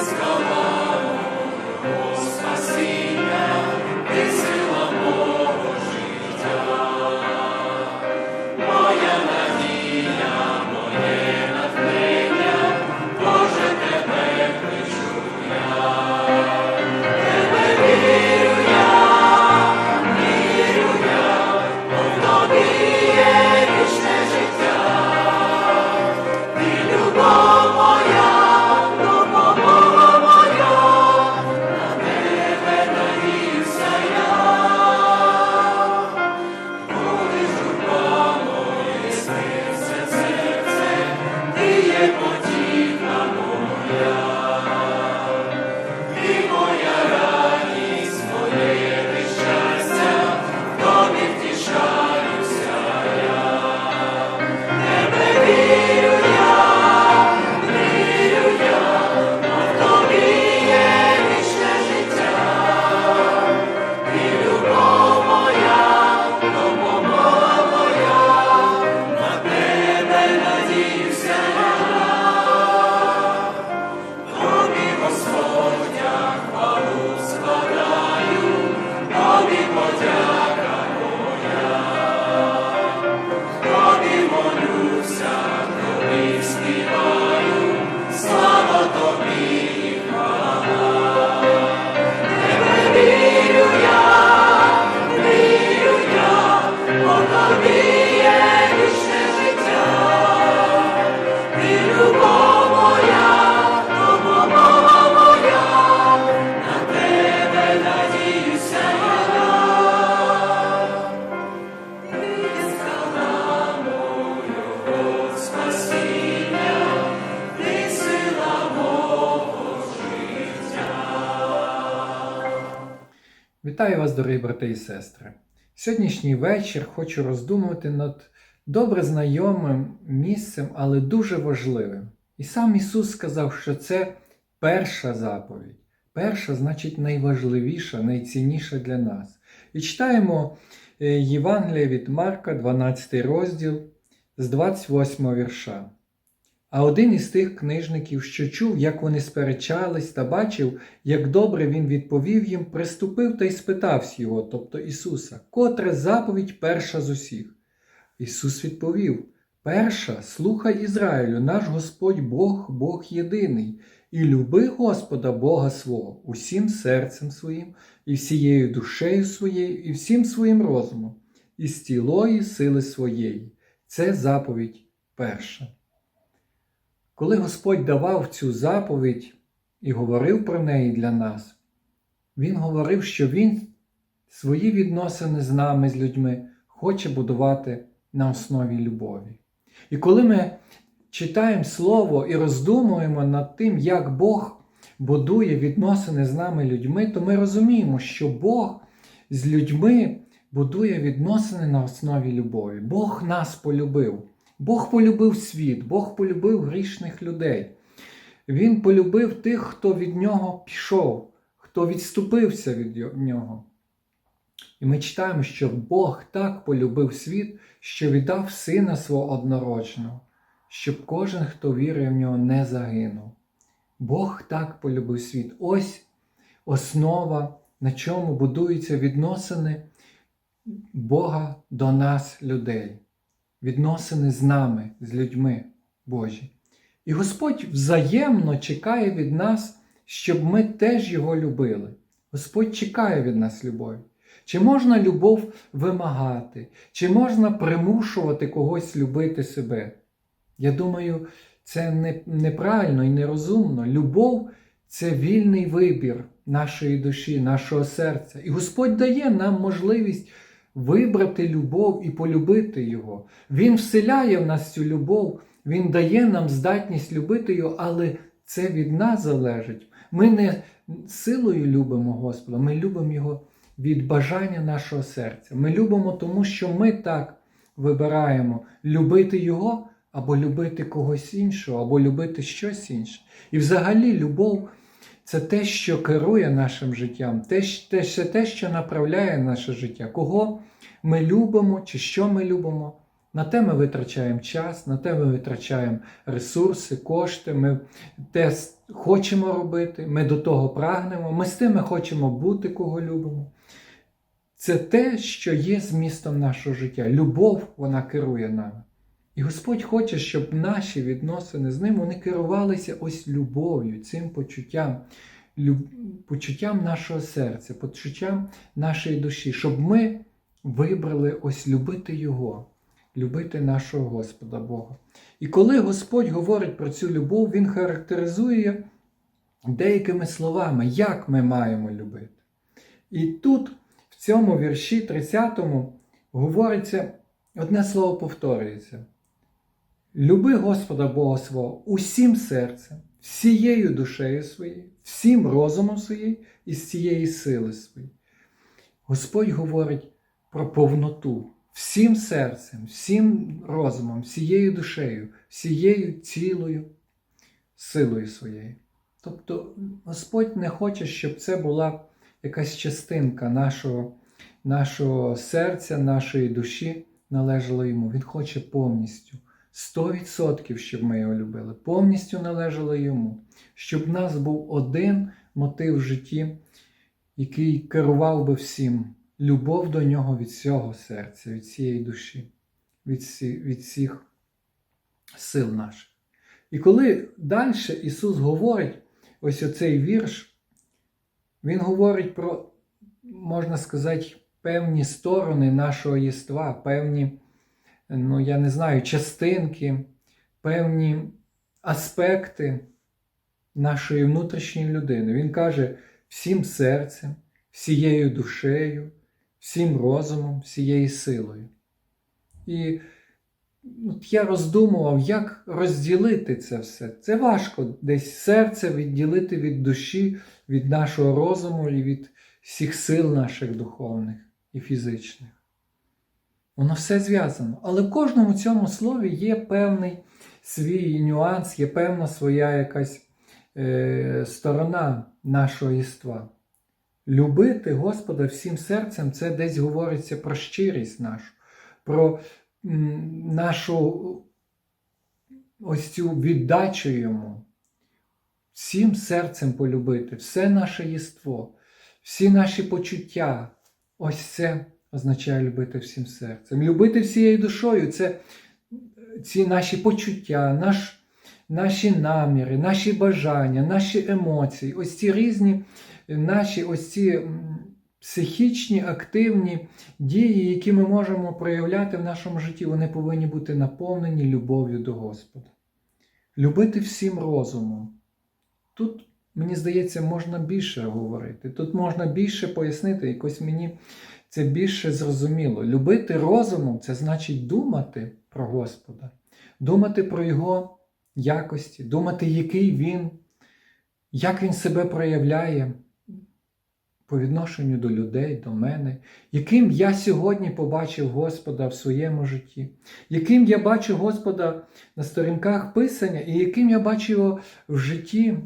Christ alone. Вітаю вас, дорогі брати і сестри. Сьогоднішній вечір хочу роздумувати над добре знайомим місцем, але дуже важливим. І сам Ісус сказав, що це перша заповідь. Перша значить найважливіша, найцінніша для нас. І читаємо е, Євангелія від Марка, 12 розділ з 28 вірша. А один із тих книжників, що чув, як вони сперечались, та бачив, як добре він відповів їм, приступив та й спитався його, тобто Ісуса, котра заповідь перша з усіх. Ісус відповів: Перша, слухай Ізраїлю, наш Господь Бог, Бог єдиний, і люби Господа Бога свого усім серцем своїм, і всією душею своєю, і всім своїм розумом, і з цілої сили своєї. Це заповідь перша. Коли Господь давав цю заповідь і говорив про неї для нас, Він говорив, що Він свої відносини з нами, з людьми, хоче будувати на основі любові. І коли ми читаємо Слово і роздумуємо над тим, як Бог будує відносини з нами людьми, то ми розуміємо, що Бог з людьми будує відносини на основі любові. Бог нас полюбив. Бог полюбив світ, Бог полюбив грішних людей. Він полюбив тих, хто від нього пішов, хто відступився від нього. І ми читаємо, що Бог так полюбив світ, що віддав Сина свого однородженого, щоб кожен, хто вірує в нього, не загинув. Бог так полюбив світ. Ось основа, на чому будуються відносини Бога до нас, людей відносини з нами, з людьми Божі. І Господь взаємно чекає від нас, щоб ми теж Його любили. Господь чекає від нас любові. Чи можна любов вимагати, чи можна примушувати когось любити себе? Я думаю, це не, неправильно і нерозумно. Любов це вільний вибір нашої душі, нашого серця. І Господь дає нам можливість вибрати любов і полюбити Його. Він вселяє в нас цю любов, Він дає нам здатність любити Його, але це від нас залежить. Ми не силою любимо Господа, ми любимо Його від бажання нашого серця. Ми любимо тому, що ми так вибираємо любити Його або любити когось іншого, або любити щось інше. І взагалі любов. Це те, що керує нашим життям, те, те, те, що направляє наше життя. Кого ми любимо чи що ми любимо, На те ми витрачаємо час, на те ми витрачаємо ресурси, кошти, ми те хочемо робити, ми до того прагнемо, ми з тими хочемо бути, кого любимо. Це те, що є змістом нашого життя. Любов вона керує нами. І Господь хоче, щоб наші відносини з ним вони керувалися ось любов'ю, цим почуттям, люб... почуттям нашого серця, почуттям нашої душі, щоб ми вибрали ось любити Його, любити нашого Господа Бога. І коли Господь говорить про цю любов, Він характеризує деякими словами, як ми маємо любити. І тут, в цьому вірші 30 говориться, одне слово повторюється. Люби Господа Бога свого усім серцем, всією душею своєю, всім розумом своєю і з цієї сили своєї. Господь говорить про повноту всім серцем, всім розумом, всією душею, всією цілою силою своєю. Тобто Господь не хоче, щоб це була якась частинка нашого, нашого серця, нашої душі належала йому. Він хоче повністю. 100% щоб ми його любили, повністю належало йому, щоб в нас був один мотив в житті, який керував би всім. Любов до нього від всього серця, від цієї душі, від, всі, від всіх сил наших. І коли далі Ісус говорить ось оцей вірш, Він говорить про, можна сказати, певні сторони нашого єства, певні ну, я не знаю, частинки, певні аспекти нашої внутрішньої людини. Він каже всім серцем, всією душею, всім розумом, всією силою. І от я роздумував, як розділити це все. Це важко десь серце відділити від душі, від нашого розуму і від всіх сил наших духовних і фізичних. Воно все зв'язано. Але в кожному цьому слові є певний свій нюанс, є певна своя якась е, сторона нашого єства. Любити Господа всім серцем це десь говориться про щирість нашу, про нашу ось цю віддачу йому. Всім серцем полюбити, все наше єство, всі наші почуття. Ось це означає любити всім серцем. Любити всією душою це ці наші почуття, наш, наші наміри, наші бажання, наші емоції, ось ці різні наші ось ці психічні, активні дії, які ми можемо проявляти в нашому житті, вони повинні бути наповнені любов'ю до Господа. Любити всім розумом. Тут, мені здається, можна більше говорити. Тут можна більше пояснити, якось мені це більше зрозуміло. Любити розумом це значить думати про Господа, думати про Його якості, думати, який Він, як Він себе проявляє по відношенню до людей, до мене, яким я сьогодні побачив Господа в своєму житті, яким я бачу Господа на сторінках Писання, і яким я бачу його в житті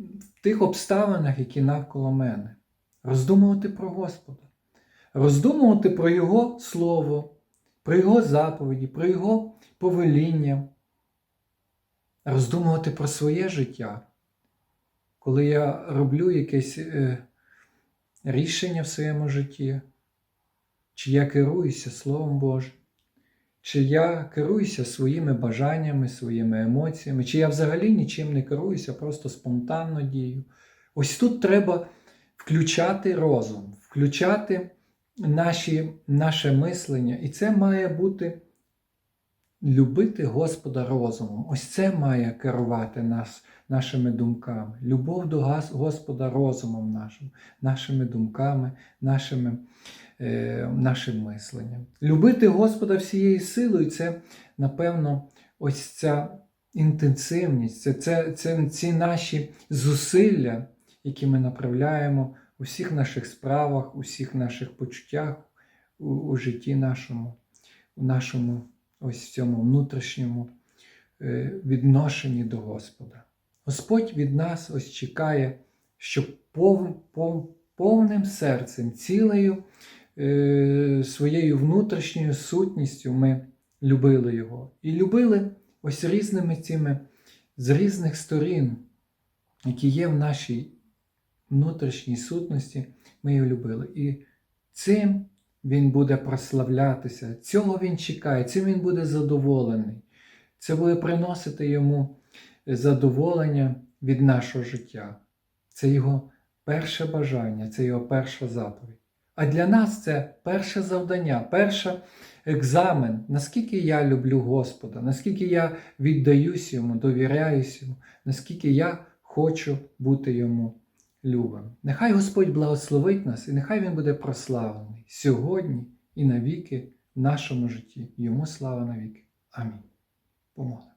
в тих обставинах, які навколо мене. Роздумувати про Господа, роздумувати про Його Слово, про Його заповіді, про Його повеління, роздумувати про своє життя. Коли я роблю якесь е, рішення в своєму житті, чи я керуюся Словом Божим, чи я керуюся своїми бажаннями, своїми емоціями, чи я взагалі нічим не керуюся, просто спонтанно дію. Ось тут треба включати розум, включати наші, наше мислення. І це має бути любити Господа розумом. Ось це має керувати нас, нашими думками. Любов до Господа розумом нашим, нашими думками, нашими, нашим мисленням. Любити Господа всією силою це, напевно, ось ця інтенсивність, це, це, це ці наші зусилля, які ми направляємо у всіх наших справах, у всіх наших почуттях, у, у житті нашому, у нашому ось в цьому внутрішньому е, відношенні до Господа. Господь від нас ось чекає, щоб пов, пов, повним серцем, цілею е, своєю внутрішньою сутністю ми любили Його. І любили ось різними цими з різних сторін, які є в нашій внутрішній сутності, ми його любили. І цим він буде прославлятися, цього він чекає, цим він буде задоволений. Це буде приносити йому задоволення від нашого життя. Це його перше бажання, це його перша заповідь. А для нас це перше завдання, перший екзамен, наскільки я люблю Господа, наскільки я віддаюсь йому, довіряюсь йому, наскільки я хочу бути йому любим. Нехай Господь благословить нас і нехай Він буде прославлений сьогодні і навіки в нашому житті. Йому слава навіки. Амінь. Помолимось.